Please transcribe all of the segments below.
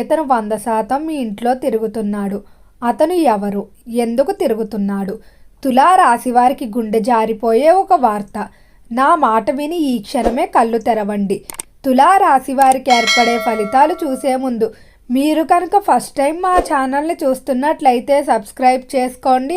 ఇతను వంద శాతం మీ ఇంట్లో తిరుగుతున్నాడు. అతను ఎవరు? ఎందుకు తిరుగుతున్నాడు? తులా రాశి వారికి గుండె జారిపోయే ఒక వార్త. నా మాట విని ఈ క్షణమే కళ్ళు తెరవండి. తులా రాశి వారికి ఏర్పడే ఫలితాలు చూసే ముందు మీరు కనుక ఫస్ట్ టైం మా ఛానల్ని చూస్తున్నట్లయితే సబ్స్క్రైబ్ చేసుకోండి.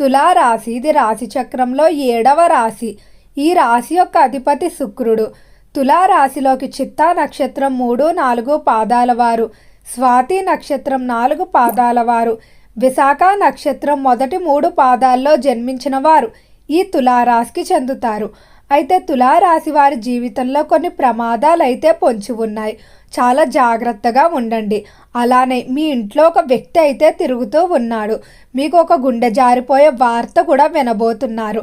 తులారాశి ఇది రాశి చక్రంలో ఏడవ రాశి. ఈ రాశి యొక్క అధిపతి శుక్రుడు. తులారాశిలోకి చిత్తా నక్షత్రం మూడు నాలుగు పాదాల వారు. స్వాతి నక్షత్రం నాలుగు పాదాల వారు. విశాఖ నక్షత్రం మొదటి మూడు పాదాల్లో జన్మించిన వారు. ఈ తులారాశికి చెందుతారు. అయితే తులారాశి వారి జీవితంలో కొన్ని ప్రమాదాలు అయితే పొంచి ఉన్నాయి. చాలా జాగ్రత్తగా ఉండండి. అలానే మీ ఇంట్లో ఒక వ్యక్తి అయితే తిరుగుతూ ఉన్నాడు. మీకు ఒక గుండె జారిపోయే వార్త కూడా వినబోతున్నారు.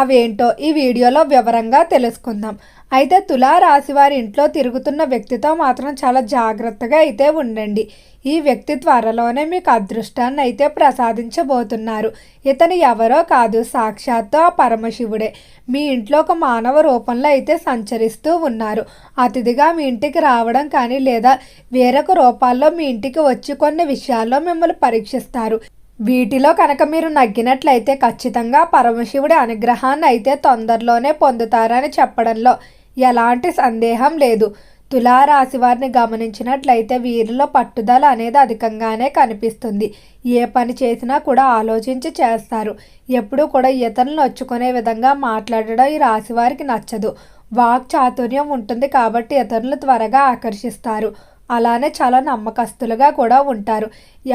అవేంటో ఈ వీడియోలో వివరంగా తెలుసుకుందాం. అయితే తులారాశి వారి ఇంట్లో తిరుగుతున్న వ్యక్తితో మాత్రం చాలా జాగ్రత్తగా అయితే ఉండండి. ఈ వ్యక్తి త్వరలోనే మీకు అదృష్టాన్ని అయితే ప్రసాదించబోతున్నారు. ఇతను ఎవరో కాదు సాక్షాత్తు ఆ పరమశివుడే. మీ ఇంట్లో ఒక మానవ రూపంలో అయితే సంచరిస్తూ ఉన్నారు. అతిథిగా మీ ఇంటికి రావడం కానీ లేదా వేరొక రూపాల్లో మీ ఇంటికి వచ్చి కొన్ని విషయాల్లో మిమ్మల్ని పరీక్షిస్తారు. వీటిలో కనుక మీరు నగ్గినట్లయితే ఖచ్చితంగా పరమశివుడి అనుగ్రహాన్ని అయితే తొందరలోనే పొందుతారని చెప్పడంలో ఎలాంటి సందేహం లేదు. తులారాశి వారిని గమనించినట్లయితే వీరిలో పట్టుదల అనేది అధికంగానే కనిపిస్తుంది. ఏ పని చేసినా కూడా ఆలోచించి చేస్తారు. ఎప్పుడూ కూడా ఇతరులను నొచ్చుకునే విధంగా మాట్లాడడం ఈ రాశి వారికి నచ్చదు. వాక్ చాతుర్యం ఉంటుంది కాబట్టి ఇతరులు త్వరగా ఆకర్షిస్తారు. అలానే చాలా నమ్మకస్తులుగా కూడా ఉంటారు.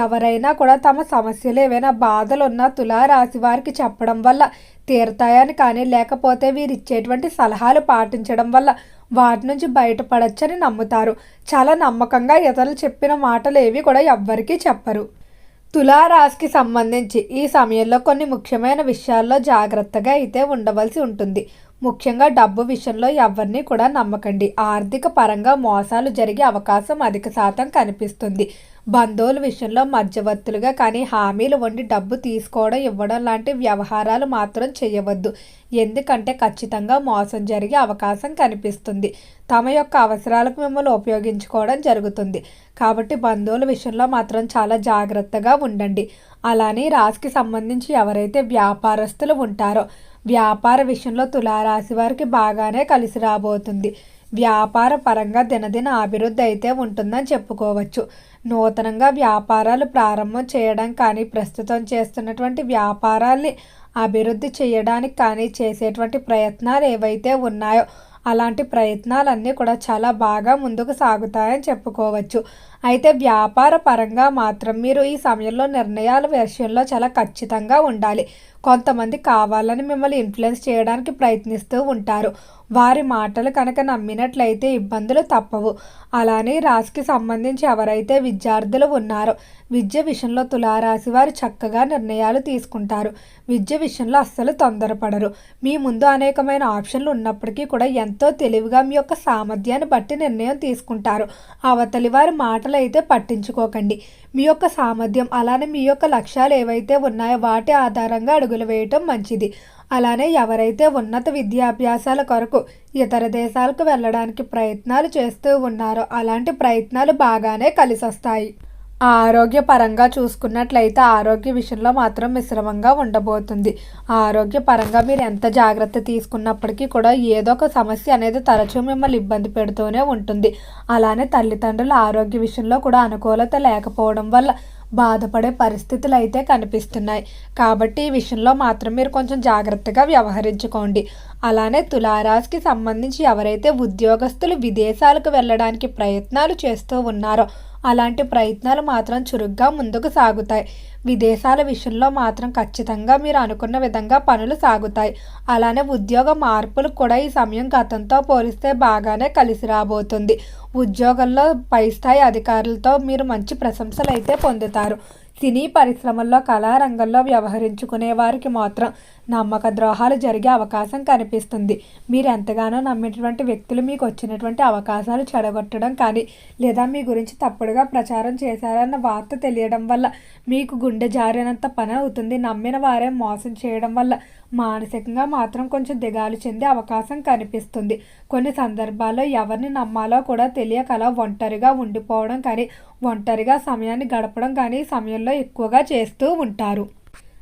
ఎవరైనా కూడా తమ సమస్యలు ఏవైనా బాధలు ఉన్నా తులారాశి వారికి చెప్పడం వల్ల తీరతాయని కానీ లేకపోతే వీరు ఇచ్చేటువంటి సలహాలు పాటించడం వల్ల వాటి నుంచి బయటపడచ్చని నమ్ముతారు. చాలా నమ్మకంగా ఇతరులు చెప్పిన మాటలు ఏవి కూడా ఎవ్వరికీ చెప్పరు. తులారాశికి సంబంధించి ఈ సమయంలో కొన్ని ముఖ్యమైన విషయాల్లో జాగ్రత్తగా అయితే ఉండవలసి ఉంటుంది. ముఖ్యంగా డబ్బు విషయంలో ఎవరిని కూడా నమ్మకండి. ఆర్థిక పరంగా మోసాలు జరిగే అవకాశం అధిక శాతం కనిపిస్తుంది. బంధువుల విషయంలో మధ్యవర్తులుగా కానీ హామీలు వండి డబ్బు తీసుకోవడం ఇవ్వడం లాంటి వ్యవహారాలు మాత్రం చేయవద్దు. ఎందుకంటే ఖచ్చితంగా మోసం జరిగే అవకాశం కనిపిస్తుంది. తమ యొక్క అవసరాలకు మిమ్మల్ని ఉపయోగించుకోవడం జరుగుతుంది. కాబట్టి బంధువుల విషయంలో మాత్రం చాలా జాగ్రత్తగా ఉండండి. అలానే రాశికి సంబంధించి ఎవరైతే వ్యాపారస్తులు ఉంటారో వ్యాపార విషయంలో తులారాశి వారికి బాగానే కలిసి రాబోతుంది. వ్యాపార పరంగా దినదిన అభివృద్ధి అయితే ఉంటుందని చెప్పుకోవచ్చు. నూతనంగా వ్యాపారాలు ప్రారంభం చేయడం కానీ ప్రస్తుతం చేస్తున్నటువంటి వ్యాపారాల్ని అభివృద్ధి చేయడానికి కానీ చేసేటువంటి ప్రయత్నాలు ఏవైతే ఉన్నాయో అలాంటి ప్రయత్నాలన్నీ కూడా చాలా బాగా ముందుకు సాగుతాయని చెప్పుకోవచ్చు. అయితే వ్యాపార పరంగా మాత్రం మీరు ఈ సమయంలో నిర్ణయాల విషయంలో చాలా ఖచ్చితంగా ఉండాలి. కొంతమంది కావాలని మిమ్మల్ని ఇన్ఫ్లుయెన్స్ చేయడానికి ప్రయత్నిస్తూ ఉంటారు. వారి మాటలు కనుక నమ్మినట్లయితే ఇబ్బందులు తప్పవు. అలానే రాశికి సంబంధించి ఎవరైతే విద్యార్థులు ఉన్నారో విద్య విషయంలో తులారాశి వారు చక్కగా నిర్ణయాలు తీసుకుంటారు. విద్య విషయంలో అస్సలు తొందరపడరు. మీ ముందు అనేకమైన ఆప్షన్లు ఉన్నప్పటికీ కూడా ఎంతో తెలివిగా మీ యొక్క సామర్థ్యాన్ని బట్టి నిర్ణయం తీసుకుంటారు. అవతలి వారి మాటలు అయితే పట్టించుకోకండి. మీ యొక్క సామర్థ్యం అలానే మీ యొక్క లక్ష్యాలు ఏవైతే ఉన్నాయో వాటి ఆధారంగా అడుగులు వేయటం మంచిది. అలానే ఎవరైతే ఉన్నత విద్యాభ్యాసాల కొరకు ఇతర దేశాలకు వెళ్ళడానికి ప్రయత్నాలు చేస్తూ ఉన్నారో అలాంటి ప్రయత్నాలు బాగానే కలిసొస్తాయి. ఆరోగ్యపరంగా చూసుకున్నట్లయితే ఆరోగ్య విషయంలో మాత్రం మిశ్రమంగా ఉండబోతుంది. ఆరోగ్యపరంగా మీరు ఎంత జాగ్రత్త తీసుకున్నప్పటికీ కూడా ఏదో ఒక సమస్య అనేది తరచూ మిమ్మల్ని ఇబ్బంది పెడుతూనే ఉంటుంది. అలానే తల్లిదండ్రుల ఆరోగ్య విషయంలో కూడా అనుకూలత లేకపోవడం వల్ల బాధపడే పరిస్థితులు అయితే కనిపిస్తున్నాయి. కాబట్టి ఈ విషయంలో మాత్రం మీరు కొంచెం జాగ్రత్తగా వ్యవహరించుకోండి. అలానే తులారాశికి సంబంధించి ఎవరైతే ఉద్యోగస్తులు విదేశాలకు వెళ్ళడానికి ప్రయత్నాలు చేస్తూ ఉన్నారో అలాంటి ప్రయత్నాలు మాత్రం చురుగ్గా ముందుకు సాగుతాయి. విదేశాల విషయంలో మాత్రం ఖచ్చితంగా మీరు అనుకున్న విధంగా పనులు సాగుతాయి. అలానే ఉద్యోగ మార్పులు కూడా ఈ సమయం గతంతో పోలిస్తే బాగానే కలిసి రాబోతుంది. ఉద్యోగంలో పై స్థాయి అధికారులతో మీరు మంచి ప్రశంసలు అయితే పొందుతారు. సినీ పరిశ్రమల్లో కళారంగంలో వ్యవహరించుకునే వారికి మాత్రం నమ్మక ద్రోహాలు జరిగే అవకాశం కనిపిస్తుంది. మీరు ఎంతగానో నమ్మినటువంటి వ్యక్తులు మీకు వచ్చినటువంటి అవకాశాలు చెడగొట్టడం కానీ లేదా మీ గురించి తప్పుడుగా ప్రచారం చేశారన్న వార్త తెలియడం వల్ల మీకు గుండె జారినంత పని అవుతుంది. నమ్మిన వారే మోసం చేయడం వల్ల మానసికంగా మాత్రం కొంచెం దిగాలు చెందే అవకాశం కనిపిస్తుంది. కొన్ని సందర్భాల్లో ఎవరిని నమ్మాలో కూడా తెలియక అలా ఒంటరిగా ఉండిపోవడం కానీ ఒంటరిగా సమయాన్ని గడపడం కానీ సమయంలో ఎక్కువగా చేస్తూ ఉంటారు.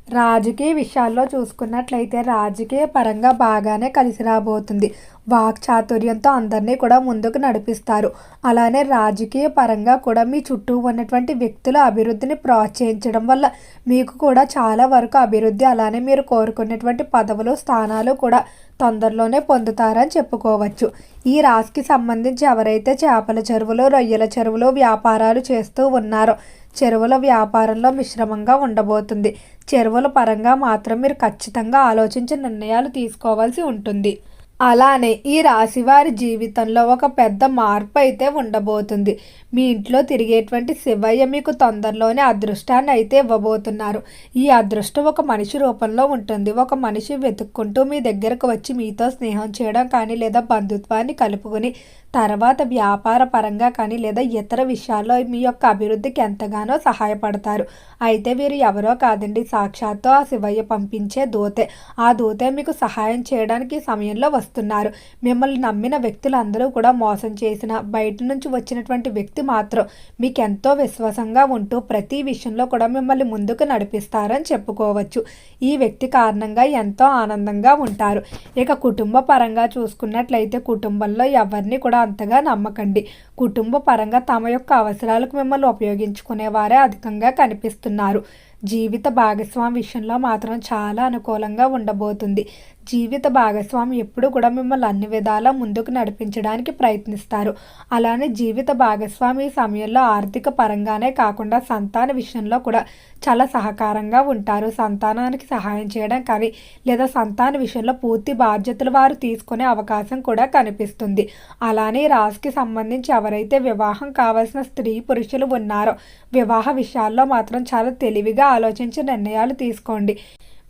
రాజకీయ విషయాల్లో చూసుకున్నట్లయితే రాజకీయ పరంగా బాగానే కలిసి రాబోతుంది. వాక్ చాతుర్యంతో అందరినీ కూడా ముందుకు నడిపిస్తారు. అలానే రాజకీయ పరంగా కూడా మీ చుట్టూ ఉన్నటువంటి వ్యక్తుల అభివృద్ధిని ప్రోత్సహించడం వల్ల మీకు కూడా చాలా వరకు అభివృద్ధి అలానే మీరు కోరుకున్నటువంటి పదవులు స్థానాలు కూడా తొందరలోనే పొందుతారని చెప్పుకోవచ్చు. ఈ రాశికి సంబంధించి ఎవరైతే చేపల చెరువులు రొయ్యల చెరువులు వ్యాపారాలు చేస్తూ ఉన్నారో చెరువుల వ్యాపారంలో మిశ్రమంగా ఉండబోతుంది. చెరువుల పరంగా మాత్రం మీరు ఖచ్చితంగా ఆలోచించి నిర్ణయాలు తీసుకోవాల్సి ఉంటుంది. అలానే ఈ రాశి వారి జీవితంలో ఒక పెద్ద మార్పు అయితే ఉండబోతుంది. మీ ఇంట్లో తిరిగేటువంటి శివయ్య మీకు తొందరలోనే అదృష్టాన్ని అయితే ఇవ్వబోతున్నారు. ఈ అదృష్టం ఒక మనిషి రూపంలో ఉంటుంది. ఒక మనిషి వెతుక్కుంటూ మీ దగ్గరకు వచ్చి మీతో స్నేహం చేయడం కానీ లేదా బంధుత్వాన్ని కలుపుకొని తర్వాత వ్యాపార పరంగా కానీ లేదా ఇతర విషయాల్లో మీ యొక్క అభివృద్ధికి ఎంతగానో సహాయపడతారు. అయితే వీరు ఎవరో కాదండి. సాక్షాత్తు ఆ శివయ్య పంపించే దూతే. ఆ దూతే మీకు సహాయం చేయడానికి సమయంలో సమయంలో వస్తున్నారు మిమ్మల్ని నమ్మిన వ్యక్తులందరూ కూడా మోసం చేసిన బయట నుంచి వచ్చినటువంటి వ్యక్తి మాత్రం మీకు ఎంతో విశ్వాసంగా ఉంటూ ప్రతి విషయంలో కూడా మిమ్మల్ని ముందుకు నడిపిస్తారని చెప్పుకోవచ్చు. ఈ వ్యక్తి కారణంగా ఎంతో ఆనందంగా ఉంటారు. ఇక కుటుంబ పరంగా చూసుకున్నట్లయితే కుటుంబంలో ఎవరిని కూడా అంతగా నమ్మకండి. కుటుంబ పరంగా తమ యొక్క అవసరాలకు మిమ్మల్ని ఉపయోగించుకునే వారే అధికంగా కనిపిస్తున్నారు. జీవిత భాగస్వామి విషయంలో మాత్రం చాలా అనుకూలంగా ఉండబోతుంది. జీవిత భాగస్వామి ఎప్పుడు కూడా మిమ్మల్ని అన్ని విధాలా ముందుకు నడిపించడానికి ప్రయత్నిస్తారు. అలానే జీవిత భాగస్వామి ఈ సమయంలో ఆర్థిక పరంగానే కాకుండా సంతాన విషయంలో కూడా చాలా సహకారంగా ఉంటారు. సంతానానికి సహాయం చేయడం కానీ లేదా సంతాన విషయంలో పూర్తి బాధ్యతలు వారు తీసుకునే అవకాశం కూడా కనిపిస్తుంది. అలానే ఈ రాశికి సంబంధించి ఎవరైతే వివాహం కావాల్సిన స్త్రీ పురుషులు ఉన్నారో వివాహ విషయాల్లో మాత్రం చాలా తెలివిగా ఆలోచించి నిర్ణయాలు తీసుకోండి.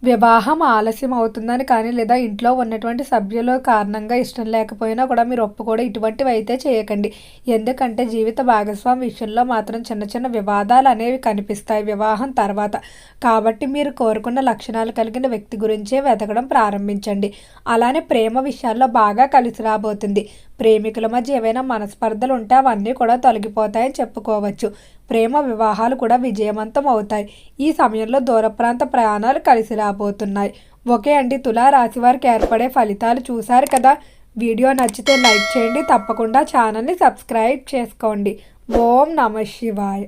వివాహం ఆలస్యం అవుతుందని కానీ లేదా ఇంట్లో ఉన్నటువంటి సభ్యుల కారణంగా ఇష్టం లేకపోయినా కూడా మీరు ఒప్పుకోవడం ఇటువంటివి అయితే చేయకండి. ఎందుకంటే జీవిత భాగస్వామి విషయంలో మాత్రం చిన్న చిన్న వివాదాలు అనేవి కనిపిస్తాయి వివాహం తర్వాత. కాబట్టి మీరు కోరుకున్న లక్షణాలు కలిగిన వ్యక్తి గురించే వెతకడం ప్రారంభించండి. అలానే ప్రేమ విషయాల్లో బాగా కలిసి రాబోతుంది. ప్రేమికుల మధ్య ఏవైనా మనస్పర్ధలు ఉంటే అవన్నీ కూడా తొలగిపోతాయని చెప్పుకోవచ్చు. ప్రేమ వివాహాలు కూడా విజయవంతం అవుతాయి. ఈ సమయంలో దూర ప్రాంత ప్రయాణాలు కలిసి రాబోతున్నాయి. ఓకే అండి తులా రాశి వారికి ఏర్పడే ఫలితాలు చూశారు కదా? వీడియో నచ్చితే లైక్ చేయండి. తప్పకుండా ఛానల్ని సబ్స్క్రైబ్ చేసుకోండి. ఓం నమ శివాయ.